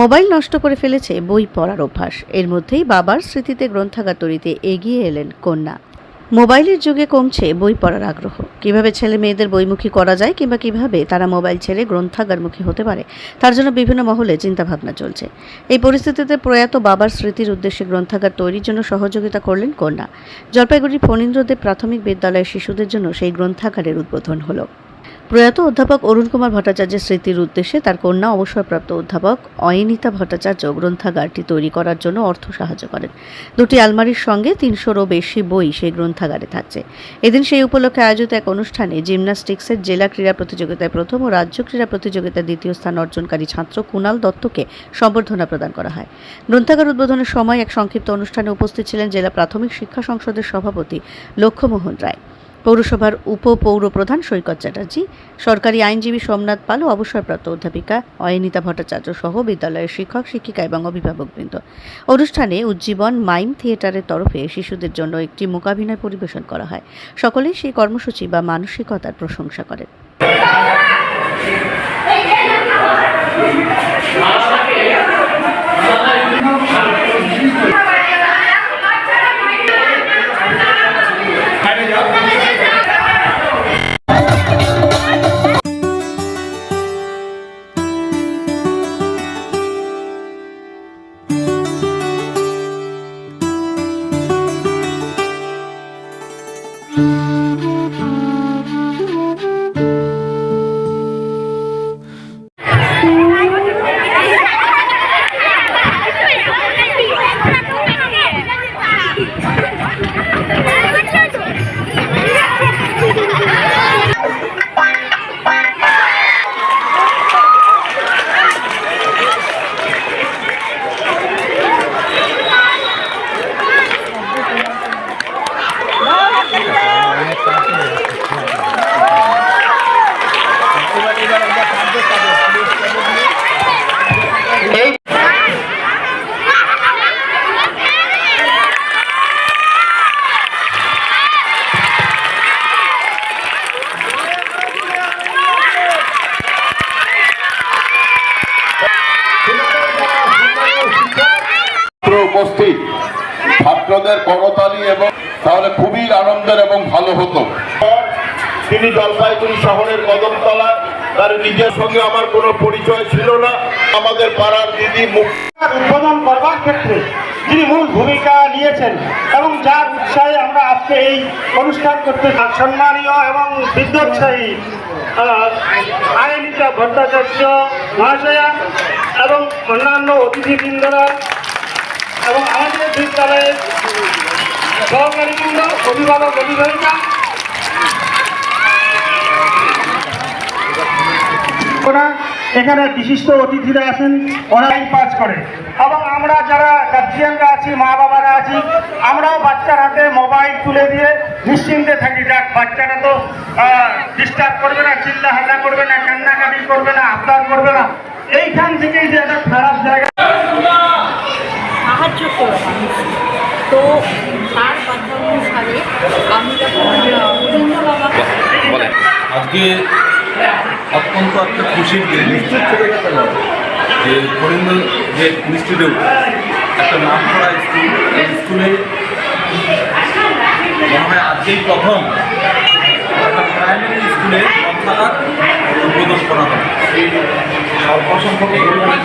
Mobile নষ্ট করে ফেলেছে বই পড়ার অভ্যাস। এর মধ্যেই বাবার স্মৃতিতে গ্রন্থাগার তৈরিতে এগিয়ে এলেন কন্যা। মোবাইলের যুগে কমছে বই পড়ার আগ্রহ। কীভাবে ছেলে মেয়েদের বইমুখী করা যায় কিংবা কীভাবে তারা মোবাইল ছেড়ে গ্রন্থাগারমুখী হতে পারে, তার জন্য বিভিন্ন মহলে চিন্তাভাবনা চলছে। এই পরিস্থিতিতে প্রয়াত বাবার স্মৃতির উদ্দেশ্যে গ্রন্থাগার তৈরির জন্য সহযোগিতা করলেন কন্যা। জলপাইগুড়ি ফণীন্দ্রদেব প্রাথমিক বিদ্যালয়ের শিশুদের জন্য সেই গ্রন্থাগারের উদ্বোধন হলো। প্রয়াত অধ্যাপক অরুণ কুমার ভট্টাচার্যের স্মৃতির উদ্দেশ্যে তার কন্যা অবসরপ্রাপ্ত অধ্যাপক অয়নিতা ভট্টাচার্য গ্রন্থাগারটি তৈরি করার জন্য অর্থ সাহায্য করেন। দুটি আলমারির সঙ্গে তিনশোরও বেশি বই সেই গ্রন্থাগারে থাকছে। এদিন সেই উপলক্ষে আয়োজিত এক অনুষ্ঠানে জিমন্যাস্টিক্সের জেলা ক্রীড়া প্রতিযোগিতায় প্রথম ও রাজ্য ক্রীড়া প্রতিযোগিতায় দ্বিতীয় স্থান অর্জনকারী ছাত্র কুণাল দত্তকে সম্বর্ধনা প্রদান করা হয়। গ্রন্থাগার উদ্বোধনের সময় এক সংক্ষিপ্ত অনুষ্ঠানে উপস্থিত ছিলেন জেলা প্রাথমিক শিক্ষা সংসদের সভাপতি লক্ষ্যমোহন রায়। পৌরসভার উপ পৌর প্রধান সৈকত চ্যাটার্জি সরকারি আইনজীবী সোমনাথ পাল ও অবসরপ্রাপ্ত অধ্যাপিকা অয়নিতা ভট্টাচার্য সহ বিদ্যালয়ের শিক্ষক শিক্ষিকা এবং অভিভাবকবৃন্দ অনুষ্ঠানে উজ্জীবন মাইম থিয়েটারের তরফে শিশুদের জন্য একটি মূকাভিনয় পরিবেশন করা হয় সকলেই সেই কর্মসূচি বা মানসিকতার প্রশংসা করেন ছাত্র উপস্থিত। ছাত্রদের করতালি এবং তাহলে খুবই আনন্দের এবং ভালো হতো। তিনি জলপাইগুড়ি শহরের কদমতলা তার নিজের সঙ্গে আমার কোনো পরিচয় ছিল না। আমাদের পাড়ার দিদি উদ্বোধন করবার ক্ষেত্রে যিনি মূল ভূমিকা নিয়েছেন এবং যার উৎসাহে আমরা আজকে এই অনুষ্ঠান করতে সম্মানীয় এবং বিদ্যোৎসাহী আয়নিতা ভট্টাচার্য মহাশয়া এবং অন্যান্য অতিথিবৃন্দরা এবং আমাদের বিদ্যালয়ের অভিভাবক, অভিভাবিকা। এখানে বিশিষ্ট অতিথিরা আছেন টাইম পাস করে। এবং আমরা যারা গার্জিয়ানরা আছি, মা বাবারা আছি, আমরাও বাচ্চার হাতে মোবাইল তুলে দিয়ে নিশ্চিন্তে থাকি। যাক, বাচ্চারা তো ডিস্টার্ব করবে না চিল্লা হাল্লা করবে না, কান্নাকাটি করবে না, আবদার করবে না। এইখান থেকেই যে একটা খারাপ জায়গা সাহায্য করে মানুষ। তো তার কথা অনুসারে আমি যখন অরবিন্দ বাবাকে আজকে অত্যন্ত একটা খুশির দিন। যে করিমগঞ্জ যে ইনস্টিটিউট একটা নাম করা স্কুল এই স্কুলে মনে হয় আজকেই প্রথম একটা প্রাইমারি স্কুলে গ্রন্থাগার উদ্বোধন করা হবে অসংখ্য পরিমাণে